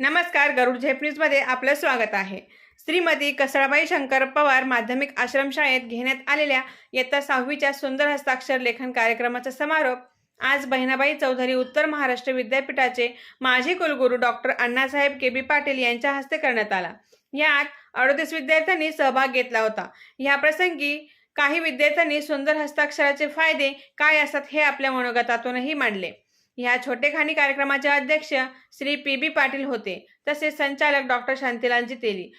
नमस्कार गरुड झेप न्यूजमध्ये आपलं स्वागत आहे. श्रीमती कसळाबाई शंकर पवार माध्यमिक आश्रमशाळेत घेण्यात आलेल्या इयत्ता सहावीच्या सुंदर हस्ताक्षर लेखन कार्यक्रमाचा समारोप आज बहिणाबाई चौधरी उत्तर महाराष्ट्र विद्यापीठाचे माजी कुलगुरू doctor Annasaheb K B Patil यांच्या हस्ते करण्यात आला. यात अडतीस विद्यार्थ्यांनी सहभाग घेतला होता. या प्रसंगी काही विद्यार्थ्यांनी सुंदर हस्ताक्षराचे फायदे काय असतात हे आपल्या मनोगतातूनही मांडले. या छोटेखानी कार्यक्रमाचे अध्यक्ष श्री पी बी पाटील होते. तसेच संचालक डॉक्टर शांतीलालजी तेली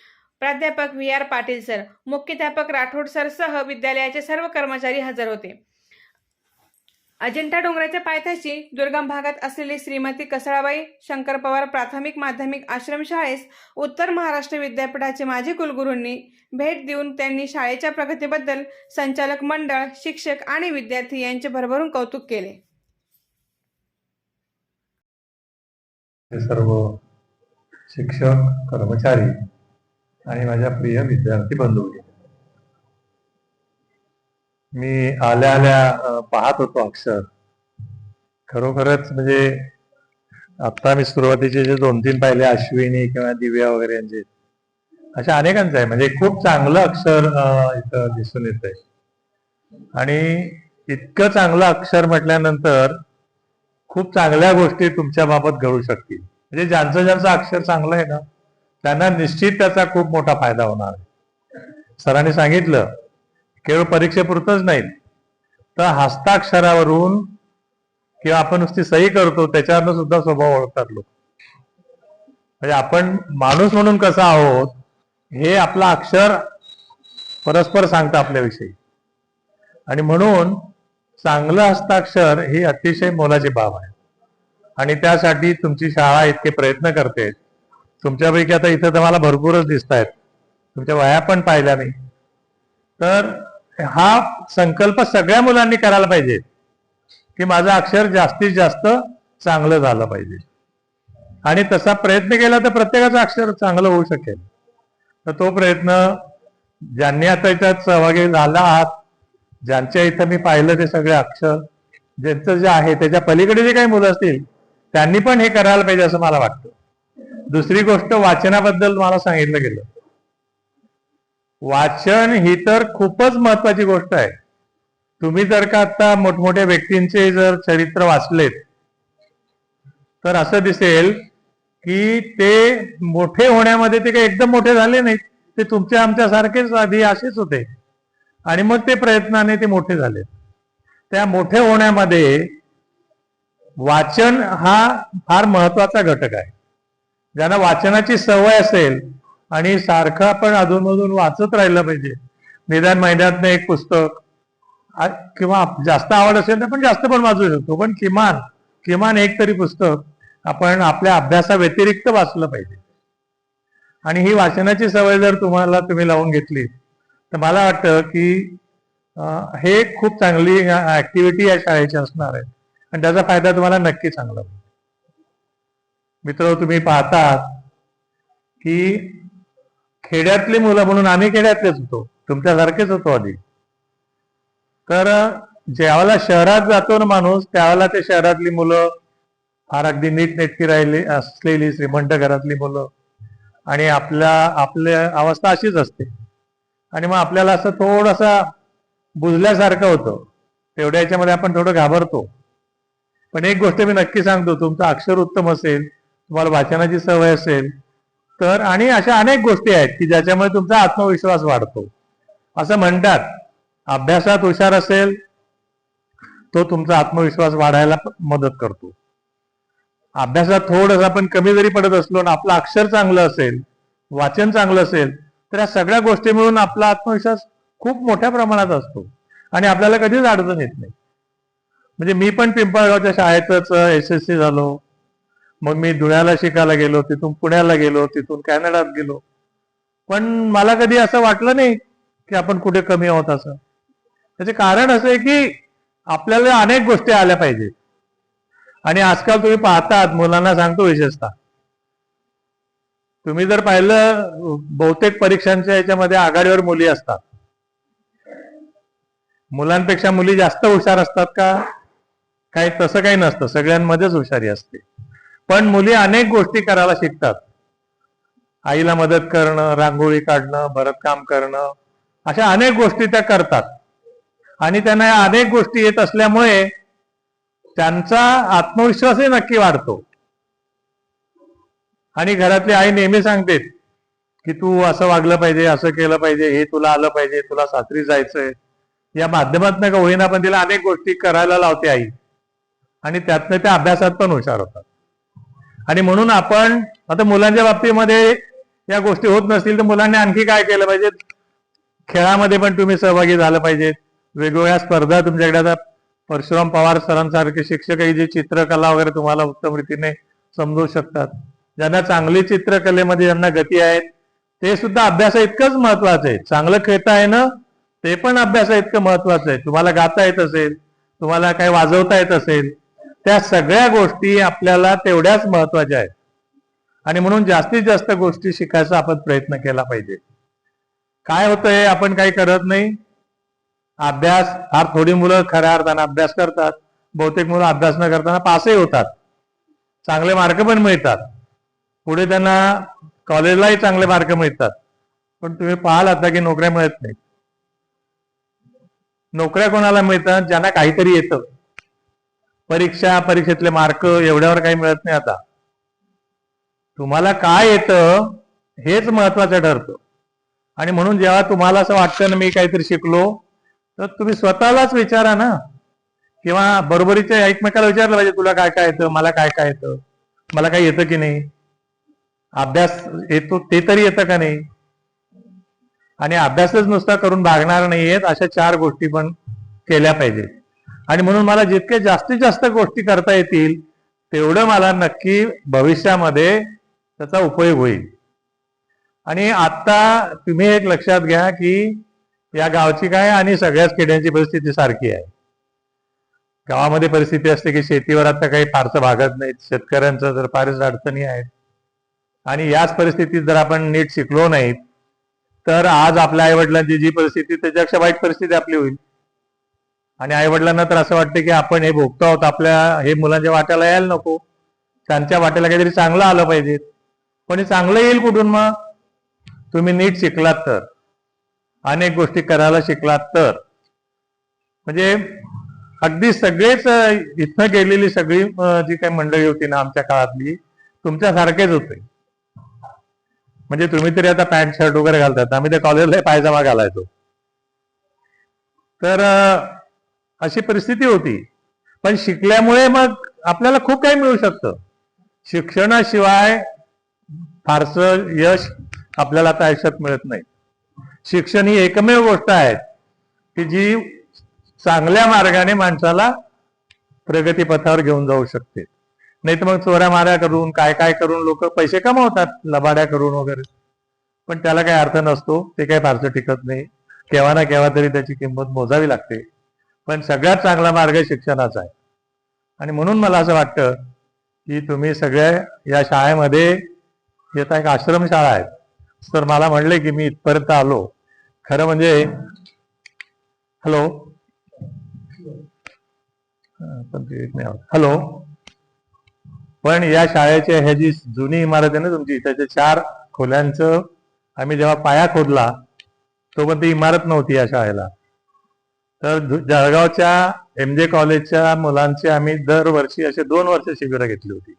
प्राध्यापक व्ही आर पाटील सर मुख्याध्यापक राठोड सर सह विद्यालयाचे सर्व कर्मचारी हजर होते. अजिंठा डोंगराच्या पायथ्याशी दुर्गम भागात असलेली श्रीमती कसळाबाई शंकर पवार प्राथमिक माध्यमिक आश्रमशाळेस उत्तर महाराष्ट्र विद्यापीठाचे माजी कुलगुरूंनी भेट देऊन त्यांनी शाळेच्या प्रगतीबद्दल संचालक मंडळ शिक्षक आणि विद्यार्थी यांचे भरभरून कौतुक केले. हे सर्व शिक्षक कर्मचारी आणि माझ्या प्रिय विद्यार्थी बंधू. मी आल्या आल्या पाहत होतो अक्षर. खरोखरच म्हणजे आता मी सुरुवातीचे जे दोन तीन पाहिले अश्विनी किंवा दिव्या वगैरे यांचे अशा अनेकांचं आहे. म्हणजे खूप चांगलं अक्षर इथं दिसून येत आहे आणि इतकं चांगलं अक्षर म्हटल्यानंतर खूप चांगल्या गोष्टी तुमच्या बाबत घडू शकतील. म्हणजे ज्यांचं ज्यांचं अक्षर चांगलं आहे ना त्यांना निश्चित त्याचा खूप मोठा फायदा होणार आहे. सरांनी सांगितलं केवळ परीक्षेपुरतच नाही तर हस्ताक्षरावरून किंवा आपण नुसती सही करतो त्याच्यावरनं सुद्धा स्वभाव ओळखतात लोक. म्हणजे आपण माणूस म्हणून कसा आहोत हे आपला अक्षर परस्पर सांगतं आपल्याविषयी. आणि म्हणून चांगलं हस्ताक्षर ही अतिशय मोलाची बाब आहे. आणि त्यासाठी तुमची शाळा इतके प्रयत्न करते. तुमच्यापैकी आता इथं तर मला भरपूरच दिसत आहेत तुमच्या वया पण पाहिल्या नाही तर हा संकल्प सगळ्या मुलांनी करायला पाहिजे. की माझं अक्षर जास्तीत जास्त चांगलं झालं पाहिजे. आणि तसा प्रयत्न केला तर प्रत्येकाचं अक्षर चांगलं होऊ शकेल. तर तो प्रयत्न ज्यांनी आता याच्यात सहभागी झाला आहात ज्यांच्या इथं मी पाहिलं ते सगळे अक्षर ज्यांचं जे आहे त्याच्या पलीकडे जे काही मुलं असतील त्यांनी पण हे करायला पाहिजे असं मला वाटतं. दुसरी गोष्ट वाचनाबद्दल मला सांगितलं गेलं. वाचन ही तर खूपच महत्वाची गोष्ट आहे. तुम्ही जर का आता मोठमोठ्या व्यक्तींचे जर चरित्र वाचलेत तर असं दिसेल की ते मोठे होण्यामध्ये ते काही एकदम मोठे झाले नाहीत. ते तुमच्या आमच्यासारखेच आधी असेच होते. आणि मग ते प्रयत्नाने ते मोठे झाले. त्या मोठे होण्यामध्ये वाचन हा फार महत्त्वाचा घटक आहे. ज्यांना वाचनाची सवय असेल आणि सारखं आपण अधूनमधून वाचत राहिलं पाहिजे. निदान महिन्यातनं एक पुस्तक किंवा जास्त आवड असेल तर आपण जास्त पण वाचू शकतो. पण किमान किमान एक तरी पुस्तक आपण आपल्या अभ्यासाव्यतिरिक्त वाचलं पाहिजे. आणि ही वाचनाची सवय जर तुम्हाला तुम्ही लावून घेतली तर मला वाटतं की हे खूप चांगली ऍक्टिव्हिटी या शाळेची असणार आहे. आणि त्याचा फायदा तुम्हाला नक्की चांगला होईल. मित्र तुम्ही पाहतात की खेड्यातली मुलं म्हणून आम्ही खेड्यातलेच होतो. तुमच्यासारखेच होतो आधी. तर ज्यावेळेला शहरात जातो ना माणूस त्यावेळेला ते शहरातली मुलं फार अगदी नीटनेटकी राहिली असलेली श्रीमंत घरातली मुलं. आणि आपल्या आपल्या अवस्था अशीच असते. आणि मग आपल्याला असं थोडंसं बुजल्यासारखं होतं. तेवढ्या याच्यामध्ये आपण थोडं घाबरतो. पण एक गोष्ट मी नक्की सांगतो तुमचं अक्षर उत्तम असेल तुम्हाला वाचनाची सवय असेल तर आणि अशा अनेक गोष्टी आहेत की ज्याच्यामुळे तुमचा आत्मविश्वास वाढतो. असं म्हणतात अभ्यासात हुशार असेल तो तुमचा आत्मविश्वास वाढायला मदत करतो. अभ्यासात थोडंसं आपण कमी जरी पडत असलो आणि आपलं अक्षर चांगलं असेल वाचन चांगलं असेल तर या सगळ्या गोष्टी मिळून आपला आत्मविश्वास खूप मोठ्या प्रमाणात असतो. आणि आपल्याला कधीच अडचण येत नाही. म्हणजे मी पण पिंपळगावच्या शाळेतच एस एस सी झालो. मग मी धुळ्याला शिकायला गेलो तिथून पुण्याला गेलो तिथून कॅनडात गेलो. पण मला कधी असं वाटलं नाही की आपण कुठे कमी आहोत असं. त्याचे कारण असं आहे की आपल्याला अनेक गोष्टी आल्या पाहिजेत. आणि आजकाल तुम्ही पाहतात मुलांना सांगतो विशेषतः. तुम्ही जर पाहिलं बहुतेक परीक्षांच्या याच्यामध्ये आघाडीवर मुली असतात. मुलांपेक्षा मुली जास्त हुशार असतात का? काही तसं काही नसतं. सगळ्यांमध्येच हुशारी असते. पण मुली अनेक गोष्टी करायला शिकतात. आईला मदत करणं रांगोळी काढणं भरतकाम करणं अशा अनेक गोष्टी त्या करतात. आणि त्यांना अनेक गोष्टी येत असल्यामुळे त्यांचा आत्मविश्वासही नक्की वाढतो. आणि घरातली आई नेहमी सांगते की तू असं वागलं पाहिजे असं केलं पाहिजे हे तुला आलं पाहिजे तुला सासरी जायचंय. या माध्यमातून का होईना पण तिला अनेक गोष्टी करायला लावते आई. आणि त्यातनं त्या अभ्यासात पण हुशार होतात. आणि म्हणून आपण आता मुलांच्या बाबतीमध्ये या गोष्टी होत नसतील तर मुलांनी आणखी काय केलं पाहिजे? खेळामध्ये पण तुम्ही सहभागी झालं पाहिजे वेगवेगळ्या स्पर्धा तुमच्याकडे आता परशुराम पवार सरांसारखे शिक्षकही जे चित्रकला वगैरे तुम्हाला उत्तम रीतीने समजू शकतात. ज्यांना चांगली चित्रकलेमध्ये ज्यांना गती आहे ते सुद्धा अभ्यासा इतकंच महत्वाचं आहे. चांगलं खेळता आहे ना ते पण अभ्यासा इतकं महत्वाचं आहे. तुम्हाला गाता येत असेल तुम्हाला काही वाजवता येत असेल त्या सगळ्या गोष्टी आपल्याला तेवढ्याच महत्त्वाच्या आहेत. आणि म्हणून जास्तीत जास्त गोष्टी शिकायचा आपण प्रयत्न केला पाहिजे. काय होतंय आपण काही करत नाही. अभ्यास फार थोडी मुलं खऱ्या अर्थानं अभ्यास करतात. बहुतेक मुलं अभ्यास न करताना पासही होतात. चांगले मार्क पण मिळतात. पुढे त्यांना कॉलेजलाही चांगले मार्क मिळतात. पण तुम्ही पाहाल आता की नोकऱ्या मिळत नाहीत. नोकऱ्या कोणाला मिळतात? ज्यांना काहीतरी येतं. परीक्षा परीक्षेतले मार्क एवढ्यावर काही मिळत नाही आता. तुम्हाला काय येतं हेच महत्वाचं ठरतं. आणि म्हणून जेव्हा तुम्हाला असं वाटतं ना मी काहीतरी शिकलो तर तुम्ही स्वतःलाच विचारा ना. किंवा बरोबरीच्या एकमेकाला विचारलं पाहिजे तुला काय काय येतं? मला काय काय येतं? मला काय येतं की नाही? अभ्यास येतो ते तरी येतं का नाही? आणि अभ्यासच नुसता करून भागणार नाहीयेत अशा चार गोष्टी पण केल्या पाहिजेत. आणि म्हणून मला जितके जास्तीत जास्त गोष्टी करता येतील तेवढं मला नक्की भविष्यामध्ये त्याचा उपयोग होईल. आणि आता तुम्ही एक लक्षात घ्या की या गावची काय आणि सगळ्याच खेड्यांची परिस्थिती सारखी आहे. गावामध्ये परिस्थिती असते की शेतीवर आता काही फारसं भागत नाहीत शेतकऱ्यांचं जर फारच अडचणी आहेत. आणि याच परिस्थितीत जर आपण नीट शिकलो नाहीत तर आज आपल्या आईवडिलांची जी परिस्थिती त्याच्यापेक्षा वाईट परिस्थिती आपली होईल. आणि आईवडिलांना तर असं वाटतं की आपण हे भोगतो आहोत आपल्या हे मुलांच्या वाट्याला यायला नको. त्यांच्या वाट्याला काहीतरी चांगलं आलं पाहिजे. पण हे चांगलं येईल कुठून मग? तुम्ही नीट शिकलात तर. अनेक गोष्टी करायला शिकलात तर. म्हणजे अगदी सगळेच इथनं गेलेली सगळी जी काही मंडळी होती ना आमच्या काळातली तुमच्यासारखेच होते. म्हणजे तुम्ही तरी आता पॅन्ट शर्ट वगैरे घालतात. आम्ही त्या कॉलेजला पायजामा घालायचो. तर अशी परिस्थिती होती. पण शिकल्यामुळे मग आपल्याला खूप काही मिळू शकतं. शिक्षणाशिवाय फारसं यश आपल्याला आता आयुष्यात मिळत नाही. शिक्षण ही एकमेव गोष्ट आहे की जी चांगल्या मार्गाने माणसाला प्रगतीपथावर घेऊन जाऊ शकते. नाही तर मग चोऱ्या माऱ्या करून काय काय करून लोक पैसे कमावतात लबाड्या करून वगैरे. पण त्याला काही अर्थ नसतो ते काही फारसं टिकत नाही. केव्हा ना केव्हा तरी त्याची किंमत मोजावी लागते. पण सगळ्यात चांगला मार्ग शिक्षणाचा आहे. आणि म्हणून मला असं वाटतं की तुम्ही सगळ्या या शाळेमध्ये येता एक आश्रम शाळा आहे. तर मला म्हणले की मी इथपर्यंत आलो. खरं म्हणजे हॅलो? पण ते येत नाही. हॅलो? पण या शाळेच्या ह्या जी जुनी इमारत आहे ना तुमची त्याच्या चार खोल्यांचं आम्ही जेव्हा पाया खोदला तोपर्यंत ती इमारत नव्हती या शाळेला. तर जळगावच्या एम जे कॉलेजच्या मुलांची आम्ही दरवर्षी असे दोन वर्ष शिबिरं घेतली होती.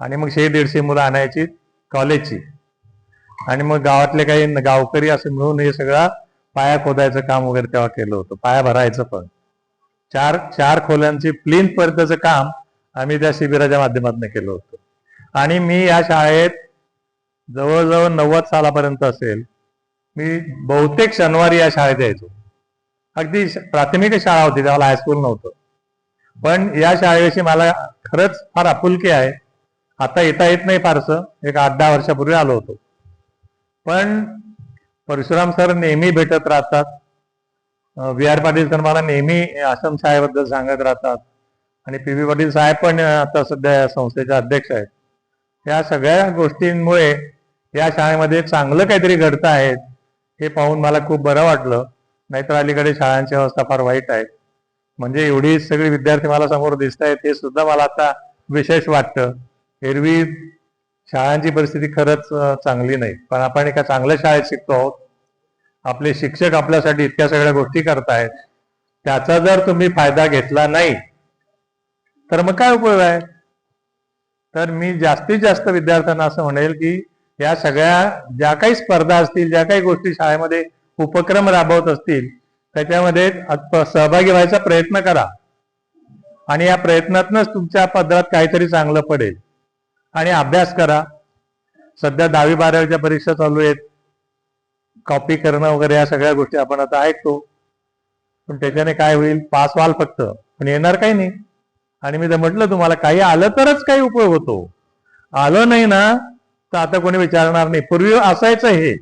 आणि मग शे दीडशे मुलं आणायची कॉलेजची आणि मग गावातले काही गावकरी असं मिळून हे सगळा पाया खोदायचं काम वगैरे तेव्हा केलं होतं पाया भरायचं पण. चार चार खोल्यांची प्लिंथ पर्यंतचं काम आम्ही त्या शिबिराच्या माध्यमातून केलं होतं. आणि मी या शाळेत जवळजवळ नव्वद सालापर्यंत असेल मी बहुतेक शनिवारी या शाळेत यायचो. अगदी श- प्राथमिक शाळा होती त्याला हायस्कूल नव्हतं. पण या शाळेविषयी मला खरंच फार आपुलकी आहे. आता येता येत नाही फारसं एक आठ दहा वर्षापूर्वी आलो होतो. पण परशुराम सर नेहमी भेटत राहतात. वी आर पाटील सर मला नेहमी आश्रम शाळेबद्दल सांगत राहतात. आणि पी व्ही पाटील साहेब पण आता सध्या या संस्थेचे अध्यक्ष आहेत. या सगळ्या गोष्टींमुळे या शाळेमध्ये चांगलं काहीतरी घडतं आहेत हे पाहून मला खूप बरं वाटलं. नाहीतर अलीकडे शाळांची अवस्था फार वाईट आहे. म्हणजे एवढी सगळी विद्यार्थी मला समोर दिसत आहेत हे सुद्धा मला आता विशेष वाटतं. एरवी शाळांची परिस्थिती खरंच चांगली नाही. पण आपण एका चांगल्या शाळेत शिकतो आहोत. आपले शिक्षक आपल्यासाठी इतक्या सगळ्या गोष्टी करतायत त्याचा जर तुम्ही फायदा घेतला नाही तर मग काय उपयोग आहे? तर मी जास्तीत जास्त विद्यार्थ्यांना असं म्हणेल की या सगळ्या ज्या काही स्पर्धा असतील ज्या काही गोष्टी शाळेमध्ये उपक्रम राबवत असतील त्याच्यामध्ये सहभागी व्हायचा प्रयत्न करा. आणि या प्रयत्नातनच तुमच्या पदरात काहीतरी चांगलं पडेल. आणि अभ्यास करा. सध्या दहावी बारावीच्या परीक्षा चालू आहेत. कॉपी करणं वगैरे या सगळ्या गोष्टी आपण आता ऐकतो. पण त्याच्याने काय होईल? पास व्हाल फक्त. पण येणार काही नाही. आणि मी तर म्हटलं तुम्हाला काही आलं तरच काही उपयोग होतो. आलं नाही ना तर आता कोणी विचारणार नाही. पूर्वी असायचं हे.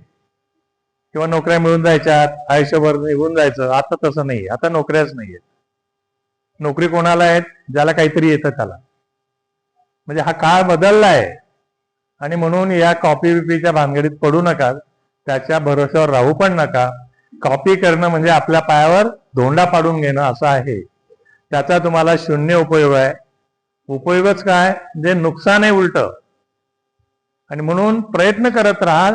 किंवा नोकऱ्या मिळून जायच्यात आयुष्यभर निघून जायचं. आता तसं नाही. आता नोकऱ्याच नाहीयेत. नोकरी कोणाला आहेत? ज्याला काहीतरी येतं त्याला. म्हणजे हा काळ बदलला आहे आणि म्हणून या कॉपी बिपीच्या भानगडीत पडू नका. त्याच्या भरोश्यावर राहू पण नका. कॉपी करणं म्हणजे आपल्या पायावर धोंडा पाडून घेणं असं आहे. त्याचा तुम्हाला शून्य उपयोग आहे. उपयोगच काय? जे नुकसान आहे उलट. आणि म्हणून प्रयत्न करत राहा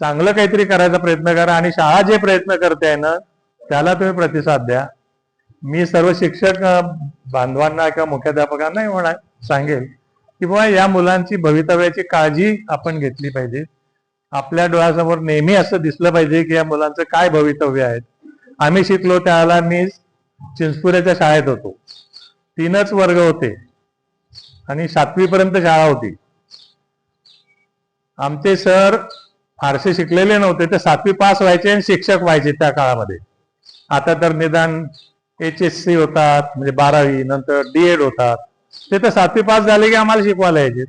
चांगलं काहीतरी करायचा प्रयत्न करा आणि शाळा जे प्रयत्न करते आहे ना त्याला तुम्ही प्रतिसाद द्या. मी सर्व शिक्षक बांधवांना किंवा मुख्याध्यापकांना म्हणा सांगेल की बाबा या मुलांची भवितव्याची काळजी आपण घेतली पाहिजे. आपल्या डोळ्यासमोर नेहमी असं दिसलं पाहिजे की या मुलांचं काय भवितव्य आहे. आम्ही शिकलो त्याला मी चिंचपुऱ्याच्या शाळेत होतो. तीनच वर्ग होते. आणि सातवी पर्यंत शाळा होती. आमचे सर फारसे शिकलेले नव्हते ते सातवी पास व्हायचे आणि शिक्षक व्हायचे त्या काळामध्ये. आता तर निदान एच एस सी होतात म्हणजे बारावी नंतर डी एड होतात. ते तर सातवी पास झाले की आम्हाला शिकवायला यायचे.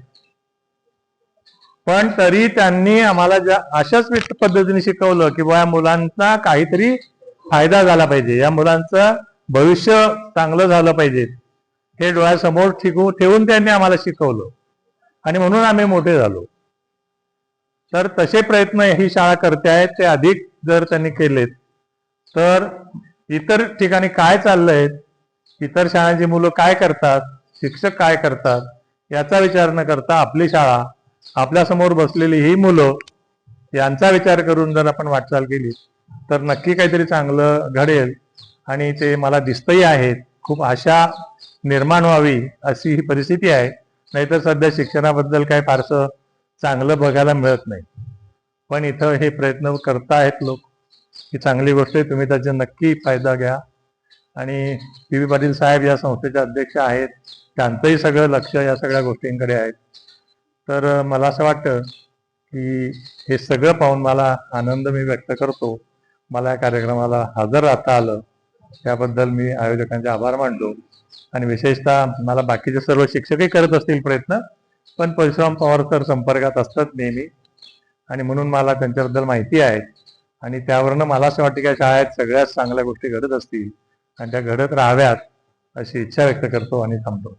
पण तरी त्यांनी आम्हाला ज्या अशाच पद्धतीने शिकवलं की बा या मुलांचा काहीतरी फायदा झाला पाहिजे. या मुलांचं भविष्य चांगलं झालं पाहिजे. हे डोळ्यासमोर ठिकवून ठेवून त्यांनी आम्हाला शिकवलं. आणि म्हणून आम्ही मोठे झालो. तर तसे प्रयत्न ही शाळा करते आहेत ते अधिक जर त्यांनी केलेत तर इतर ठिकाणी काय चाललंय इतर शाळांची मुलं काय करतात शिक्षक काय करतात याचा विचार न करता आपली शाळा आपल्यासमोर बसलेली ही मुलं यांचा विचार करून जर आपण वाटचाल केली तर नक्की काहीतरी चांगलं घडेल. आणि ते मला दिसतही आहेत. खूप आशा निर्माण व्हावी अशी ही परिस्थिती आहे. नाहीतर सध्या शिक्षणाबद्दल काय फारसं चांगलं बघायला मिळत नाही. पण इथं हे प्रयत्न करतायत लोक. ही चांगली गोष्ट आहे. तुम्ही त्याचा नक्की फायदा घ्या. आणि पी व्ही पाटील साहेब या संस्थेचे अध्यक्ष आहेत. त्यांचंही सगळं लक्ष या सगळ्या गोष्टींकडे आहे. तर मला असं वाटतं की हे सगळं पाहून मला आनंद मी व्यक्त करतो. मला या कार्यक्रमाला हजर राहता आलं. त्याबद्दल मी आयोजकांचे आभार मानतो. आणि विशेषतः मला बाकीचे सर्व शिक्षकही करत असतील प्रयत्न पण परशुराम पवार सर संपर्कात असतात नेहमी. आणि म्हणून मला त्यांच्याबद्दल माहिती आहे. आणि त्यावरनं मला असं वाटतं की या शाळेत सगळ्याच चांगल्या गोष्टी घडत असतील. आणि त्या घडत राहाव्यात अशी इच्छा व्यक्त करतो आणि थांबतो.